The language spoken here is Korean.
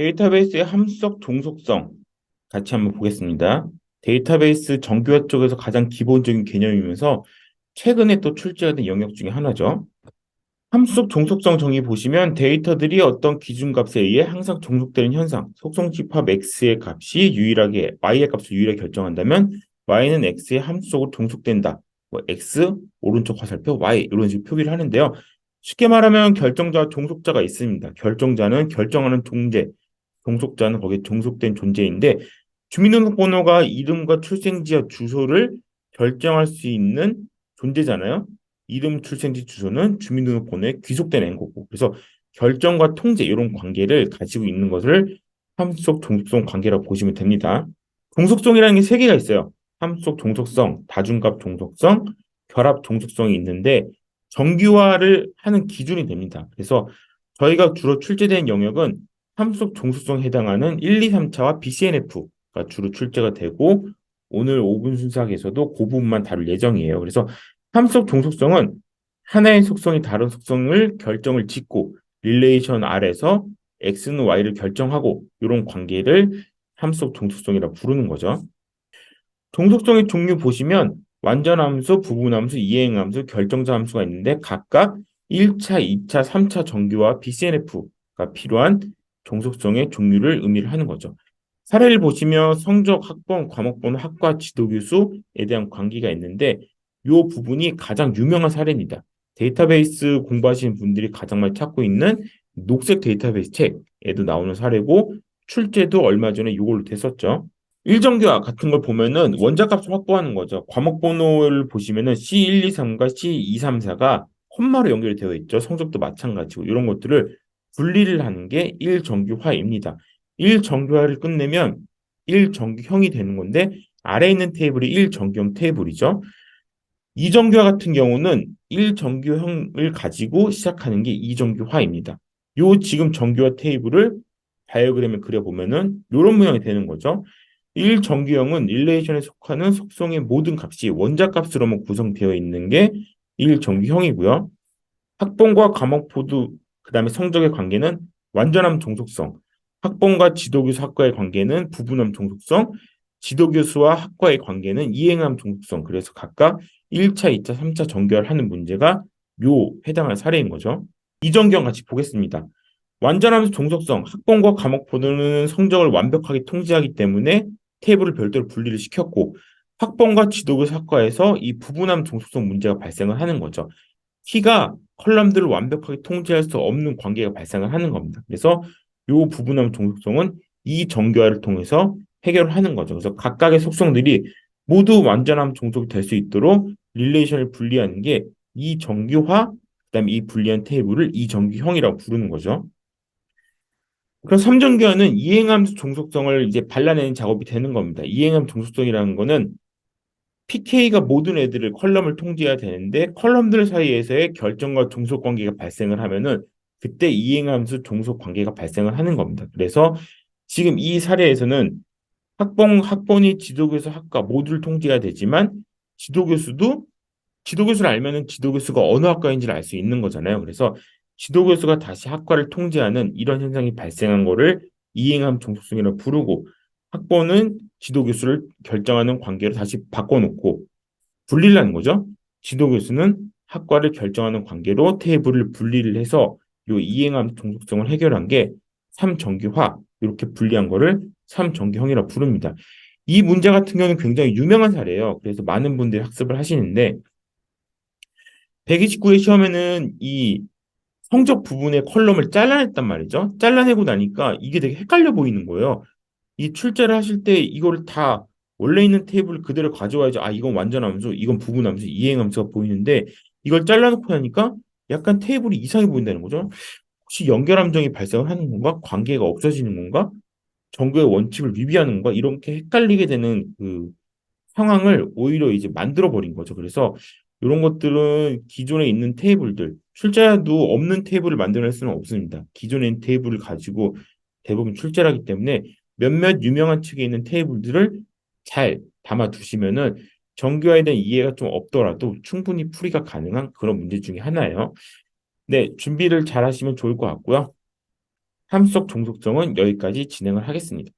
데이터베이스의 함수적 종속성 같이 한번 보겠습니다. 데이터베이스 정교화 쪽에서 가장 기본적인 개념이면서 최근에 또 출제가 된 영역 중에 하나죠. 함수적 종속성 정의 보시면 데이터들이 어떤 기준값에 의해 항상 종속되는 현상, 속성 집합 x의 값이 유일하게 y의 값을 유일하게 결정한다면 y는 x의 함수적으로 종속된다. 뭐 x 오른쪽 화살표 y 이런 식으로 표기를 하는데요. 쉽게 말하면 결정자와 종속자가 있습니다. 결정자는 결정하는 존재, 종속자는 거기에 종속된 존재인데 주민등록번호가 이름과 출생지와 주소를 결정할 수 있는 존재잖아요. 이름, 출생지, 주소는 주민등록번호에 귀속된 앵거고 그래서 결정과 통제 이런 관계를 가지고 있는 것을 함수적 종속성 관계라고 보시면 됩니다. 종속성이라는 게 세 개가 있어요. 함수적 종속성, 다중값 종속성, 결합 종속성이 있는데 정규화를 하는 기준이 됩니다. 그래서 저희가 주로 출제된 영역은 함수적 종속성에 해당하는 1, 2, 3차와 BCNF가 주로 출제가 되고 오늘 5분 순삭에서도 그 부분만 다룰 예정이에요. 그래서 함수적 종속성은 하나의 속성이 다른 속성을 결정을 짓고 릴레이션 R에서 X는 Y를 결정하고 이런 관계를 함수적 종속성이라 부르는 거죠. 종속성의 종류 보시면 완전함수, 부분함수, 이행함수, 결정자 함수가 있는데 각각 1차, 2차, 3차 정규와 BCNF가 필요한 종속성의 종류를 의미를 하는 거죠. 사례를 보시면 성적, 학번, 과목번호, 학과, 지도교수에 대한 관계가 있는데 이 부분이 가장 유명한 사례입니다. 데이터베이스 공부하시는 분들이 가장 많이 찾고 있는 녹색 데이터베이스 책에도 나오는 사례고 출제도 얼마 전에 이걸로 됐었죠. 일정교화 같은 걸 보면은 원자값을 확보하는 거죠. 과목 번호를 보시면은 C1, 2, 3과 C2, 3, 4가 콤마로 연결이 되어 있죠. 성적도 마찬가지고 이런 것들을 분리를 하는 게 1정규화입니다. 1정규화를 끝내면 1정규형이 되는 건데 아래에 있는 테이블이 1정규형 테이블이죠. 2정규화 같은 경우는 1정규형을 가지고 시작하는 게 2정규화입니다. 요 지금 정규화 테이블을 다이어그램에 그려보면은 이런 모양이 되는 거죠. 1정규형은 릴레이션에 속하는 속성의 모든 값이 원자값으로만 구성되어 있는 게 1정규형이고요. 학번과 과목 모두 그 다음에 성적의 관계는 완전함 종속성, 학번과 지도교수 학과의 관계는 부분함 종속성, 지도교수와 학과의 관계는 이행함 종속성. 그래서 각각 1차, 2차, 3차 정결하는 문제가 요 해당할 사례인 거죠. 이정경 같이 보겠습니다. 완전함수 종속성, 학번과 과목 번호는 성적을 완벽하게 통제하기 때문에 테이블을 별도로 분리를 시켰고 학번과 지도교수 학과에서 이 부분함 종속성 문제가 발생을 하는 거죠. 키가 컬럼들을 완벽하게 통제할 수 없는 관계가 발생을 하는 겁니다. 그래서 이 부분함 종속성은 이 정교화를 통해서 해결을 하는 거죠. 그래서 각각의 속성들이 모두 완전함 종속이 될 수 있도록 릴레이션을 분리하는 게 이 정규화, 그 다음에 이 분리한 테이블을 이 정규형이라고 부르는 거죠. 그럼 삼정교환은 이행함수 종속성을 이제 발라내는 작업이 되는 겁니다. 이행함 종속성이라는 거는 PK가 모든 애들을 컬럼을 통제해야 되는데 컬럼들 사이에서의 결정과 종속 관계가 발생을 하면은 그때 이행함수 종속 관계가 발생을 하는 겁니다. 그래서 지금 이 사례에서는 학번 학번이 지도교수 학과 모두를 통제해야 되지만 지도교수도 지도교수를 알면은 지도교수가 어느 학과인지를 알 수 있는 거잖아요. 그래서 지도교수가 다시 학과를 통제하는 이런 현상이 발생한 거를 이행함 종속성이라고 부르고 학번은 지도 교수를 결정하는 관계를 다시 바꿔놓고 분리를 하는 거죠. 지도 교수는 학과를 결정하는 관계로 테이블을 분리를 해서 요 이행함 종속성을 해결한 게 3정규화 이렇게 분리한 거를 3정규형이라고 부릅니다. 이 문제 같은 경우는 굉장히 유명한 사례예요. 그래서 많은 분들이 학습을 하시는데 129회 시험에는 이 성적 부분의 컬럼을 잘라냈단 말이죠. 잘라내고 나니까 이게 되게 헷갈려 보이는 거예요. 이 출제를 하실 때 이거를 다 원래 있는 테이블 그대로 가져와야지 아 이건 완전 함수, 이건 부분 함수, 이행 함수가 보이는데 이걸 잘라놓고 나니까 약간 테이블이 이상해 보인다는 거죠. 혹시 연결 함정이 발생하는 건가? 관계가 없어지는 건가? 정교의 원칙을 위비하는 건가? 이렇게 헷갈리게 되는 그 상황을 오히려 이제 만들어 버린 거죠. 그래서 이런 것들은 기존에 있는 테이블들, 출제도 없는 테이블을 만들어낼 수는 없습니다. 기존에 테이블을 가지고 대부분 출제를 하기 때문에 몇몇 유명한 측에 있는 테이블들을 잘 담아 두시면은 정교화에 대한 이해가 좀 없더라도 충분히 풀이가 가능한 그런 문제 중에 하나예요. 네, 준비를 잘 하시면 좋을 것 같고요. 함수적 종속성은 여기까지 진행을 하겠습니다.